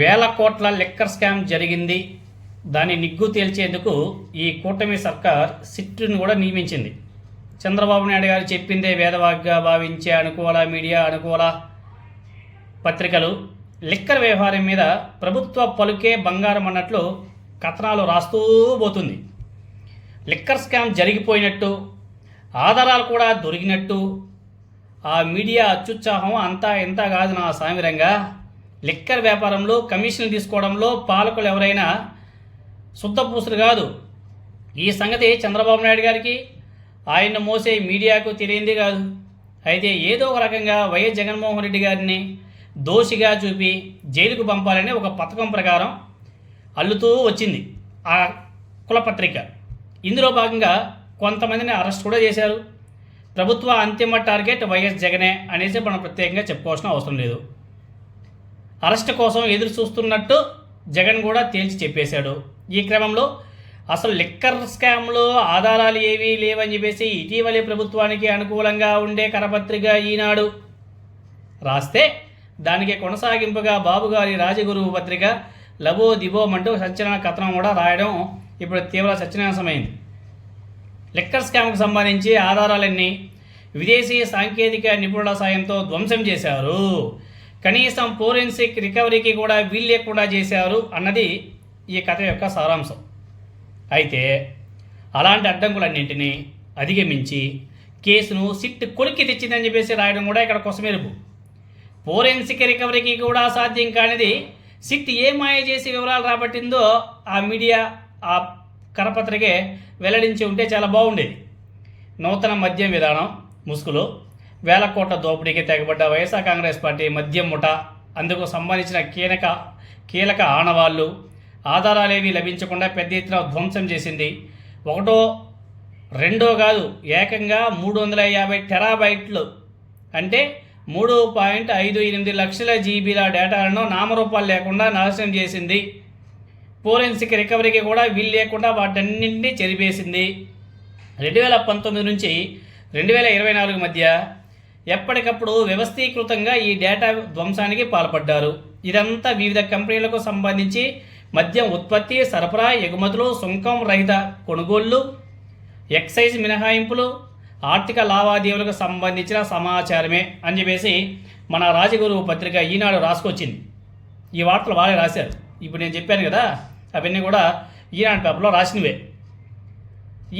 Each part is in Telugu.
వేల కోట్ల లిక్కర్ స్కామ్ జరిగింది. దాన్ని నిగ్గు తేల్చేందుకు ఈ కూటమి సర్కార్ సిట్టును కూడా నియమించింది. చంద్రబాబు నాయుడు గారు చెప్పిందే వేదవాగ్గా భావించే అనుకూల మీడియా అనుకూల పత్రికలు లిక్కర్ వ్యవహారం మీద ప్రభుత్వ పలుకే బంగారం అన్నట్లు కథనాలు రాస్తూ పోతుంది. లిక్కర్ స్కామ్ జరిగిపోయినట్టు ఆధారాలు కూడా దొరికినట్టు ఆ మీడియా అత్యుత్సాహం అంతా ఇంత కాదు నా సామిరంగా లిక్కర్ వ్యాపారంలో కమిషన్లు తీసుకోవడంలో పాలకులు ఎవరైనా శుద్ధపూసులు కాదు. ఈ సంగతి చంద్రబాబు నాయుడు గారికి ఆయన్ను మోసే మీడియాకు తెలియంది కాదు. అయితే ఏదో ఒక రకంగా వైఎస్ జగన్మోహన్ రెడ్డి గారిని దోషిగా చూపి జైలుకు పంపాలని ఒక పథకం ప్రకారం అల్లుతూ వచ్చింది ఆ కులపత్రిక. ఇందులో భాగంగా కొంతమందిని అరెస్ట్ కూడా చేశారు. ప్రభుత్వ అంతిమ టార్గెట్ వైఎస్ జగనే అనేసి మనం ప్రత్యేకంగా చెప్పుకోవాల్సిన అవసరం లేదు. అరెస్ట్ కోసం ఎదురు చూస్తున్నట్టు జగన్ కూడా తేల్చి చెప్పేశాడు. ఈ క్రమంలో అసలు లిక్కర్ స్కామ్లో ఆధారాలు ఏవీ లేవని చెప్పేసి ఇటీవలి ప్రభుత్వానికి అనుకూలంగా ఉండే కరపత్రిక ఈనాడు రాస్తే దానికి కొనసాగింపుగా బాబుగారి రాజగురువు పత్రిక లబో దిబోమంటూ సత్యనారాయణ కథనం కూడా రాయడం ఇప్పుడు తీవ్ర సత్యనాశమైంది లిక్కర్ స్కామ్కు సంబంధించి ఆధారాలన్నీ విదేశీ సాంకేతిక నిపుణుల సాయంతో ధ్వంసం చేశారు. కనీసం ఫోరెన్సిక్ రికవరీకి కూడా వీలు లేకుండా చేశారు అన్నది ఈ కథ యొక్క సారాంశం. అయితే అలాంటి అడ్డంకులన్నింటినీ అధిగమించి కేసును సిట్ కొలిక్కి తెచ్చిందని చెప్పేసి రాయడం కూడా ఇక్కడ కొసమెరుపు. ఫోరెన్సిక్ రికవరీకి కూడా సాధ్యం కానిది సిట్ ఏ మాయ చేసి వివరాలు రాబట్టిందో ఆ మీడియా ఆ కరపత్రికే వెల్లడించి ఉంటే చాలా బాగుండేది. నూతన మద్యం విధానం ముసుగులో వేల కోట్ల దోపిడీకి తెగబడ్డ వైఎస్ఆర్ కాంగ్రెస్ పార్టీ మద్యం ముఠ. అందుకు సంబంధించిన కీలక కీలక ఆనవాళ్ళు ఆధారాలేవి లభించకుండా పెద్ద ఎత్తున ధ్వంసం చేసింది. ఒకటో రెండో కాదు ఏకంగా మూడు వందల యాభై టెరాబైట్లు. అంటే మూడు పాయింట్ ఐదు ఎనిమిది లక్షల జీబీల డేటాలను నామరూపాలు లేకుండా నాశనం చేసింది. ఫోరెన్సిక్ రికవరీకి కూడా వీలు లేకుండా వాటన్నింటినీ చెరిపేసింది. రెండు వేల పంతొమ్మిది నుంచి రెండు వేల ఇరవై నాలుగు మధ్య ఎప్పటికప్పుడు వ్యవస్థీకృతంగా ఈ డేటా ధ్వంసానికి పాల్పడ్డారు. ఇదంతా వివిధ కంపెనీలకు సంబంధించి మద్యం ఉత్పత్తి సరఫరా ఎగుమతులు సుంకం రహిత కొనుగోళ్ళు ఎక్సైజ్ మినహాయింపులు ఆర్థిక లావాదేవీలకు సంబంధించిన సమాచారమే అని చెప్పేసి మన రాజగురువు పత్రిక ఈనాడు రాసుకొచ్చింది. ఈ వార్తలు వాళ్ళే రాశారు. ఇప్పుడు నేను చెప్పాను కదా అవన్నీ కూడా ఈనాడు పేపర్లో రాసినవే.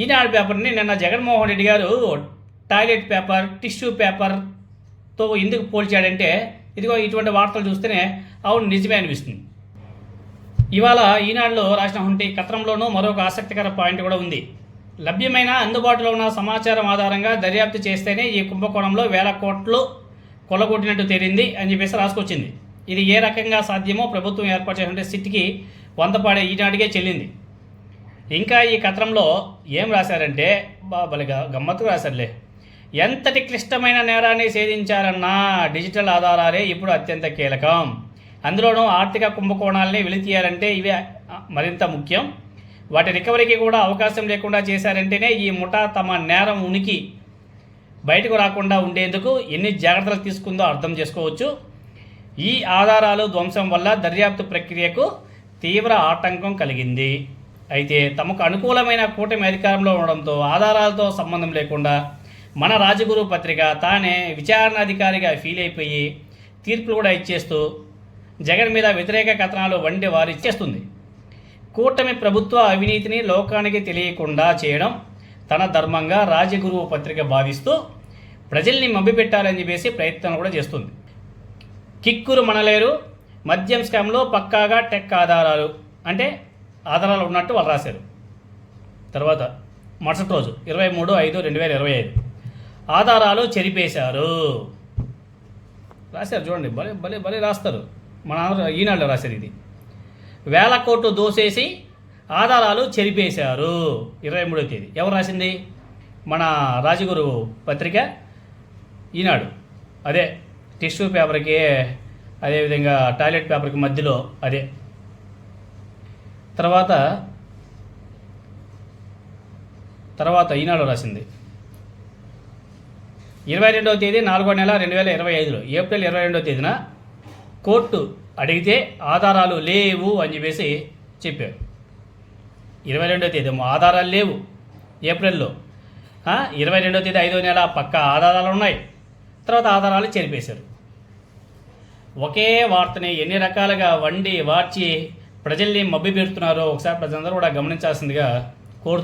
ఈనాడు పేపర్ని నిన్న జగన్మోహన్ రెడ్డి గారు టాయిలెట్ పేపర్ టిష్యూ పేపర్తో ఎందుకు పోల్చాడంటే ఇదిగో ఇటువంటి వార్తలు చూస్తేనే అవును నిజమే అనిపిస్తుంది. ఇవాళ ఈనాడులో రాసిన ఉంటే కత్రంలోనూ మరొక ఆసక్తికర పాయింట్ కూడా ఉంది. లభ్యమైన అందుబాటులో ఉన్న సమాచారం ఆధారంగా దర్యాప్తు చేస్తేనే ఈ కుంభకోణంలో వేల కోట్లు కొల్లగొట్టినట్టు తేలింది అని చెప్పేసి రాసుకొచ్చింది. ఇది ఏ రకంగా సాధ్యమో ప్రభుత్వం ఏర్పాటు చేసిన సిట్కి వందపాడే ఈనాటికే చెల్లింది. ఇంకా ఈ కథనంలో ఏం రాశారంటే బాబలిగా గమ్మత్తుగా రాశారులే. ఎంతటి క్లిష్టమైన నేరాన్ని ఛేదించాలన్నా డిజిటల్ ఆధారాలే ఇప్పుడు అత్యంత కీలకం. అందులోనూ ఆర్థిక కుంభకోణాలని వెలితీయాలంటే ఇవే మరింత ముఖ్యం. వాటి రికవరీకి కూడా అవకాశం లేకుండా చేశారంటేనే ఈ ముఠా తమ నేరం ఉనికి బయటకు రాకుండా ఉండేందుకు ఎన్ని జాగ్రత్తలు తీసుకుందో అర్థం చేసుకోవచ్చు. ఈ ఆధారాలు ధ్వంసం వల్ల దర్యాప్తు ప్రక్రియకు తీవ్ర ఆటంకం కలిగింది. అయితే తమకు అనుకూలమైన కూటమి అధికారంలో ఉండడంతో ఆధారాలతో సంబంధం లేకుండా మన రాజగురు పత్రిక తానే విచారణాధికారిగా ఫీల్ అయిపోయి తీర్పులు కూడా ఇచ్చేస్తూ జగన్ మీద వ్యతిరేక కథనాలు వండి వారు ఇచ్చేస్తుంది. కూటమి ప్రభుత్వ అవినీతిని లోకానికి తెలియకుండా చేయడం తన ధర్మంగా రాజగురువు పత్రిక భావిస్తూ ప్రజల్ని మభ్యపెట్టాలని చెప్పేసి ప్రయత్నం కూడా చేస్తుంది. కిక్కురు మనలేరు మద్యం స్కామ్లో పక్కాగా టెక్ ఆధారాలు అంటే ఆధారాలు ఉన్నట్టు వాళ్ళు రాశారు. తర్వాత మరుసటి రోజు ఇరవై మూడు ఐదు రెండు వేల ఇరవై ఐదు. ఆధారాలు చెరిపేశారు. రాశారు చూడండి భలే భలే భలే రాస్తారు. మన ఆంధ్ర ఈనాడులో రాశారు ఇది. వేల కోట్లు దోసేసి ఆధారాలు చెరిపేశారు. ఇరవై మూడో తేదీ. ఎవరు రాసింది? మన రాజగురు పత్రిక ఈనాడు. అదే టిష్యూ పేపర్కి అదేవిధంగా టాయిలెట్ పేపర్కి మధ్యలో అదే. తర్వాత తర్వాత ఈనాడు రాసింది. ఇరవై రెండవ తేదీ నాలుగో నెల రెండు వేల ఇరవై ఐదులో. ఏప్రిల్ ఇరవై రెండవ తేదీన కోర్టు అడిగితే ఆధారాలు లేవు అని చెప్పేసి చెప్పారు. ఇరవై రెండో తేదీ ఆధారాలు లేవు. ఏప్రిల్లో. ఇరవై రెండో తేదీ ఐదో నెల పక్క ఆధారాలు ఉన్నాయి. తర్వాత ఆధారాలు చెరిపేశారు. ఒకే వార్తని ఎన్ని రకాలుగా వండి వార్చి ప్రజల్ని మబ్బి పెడుతున్నారో ఒకసారి ప్రజలందరూ కూడా గమనించాల్సిందిగా కోరుతున్నారు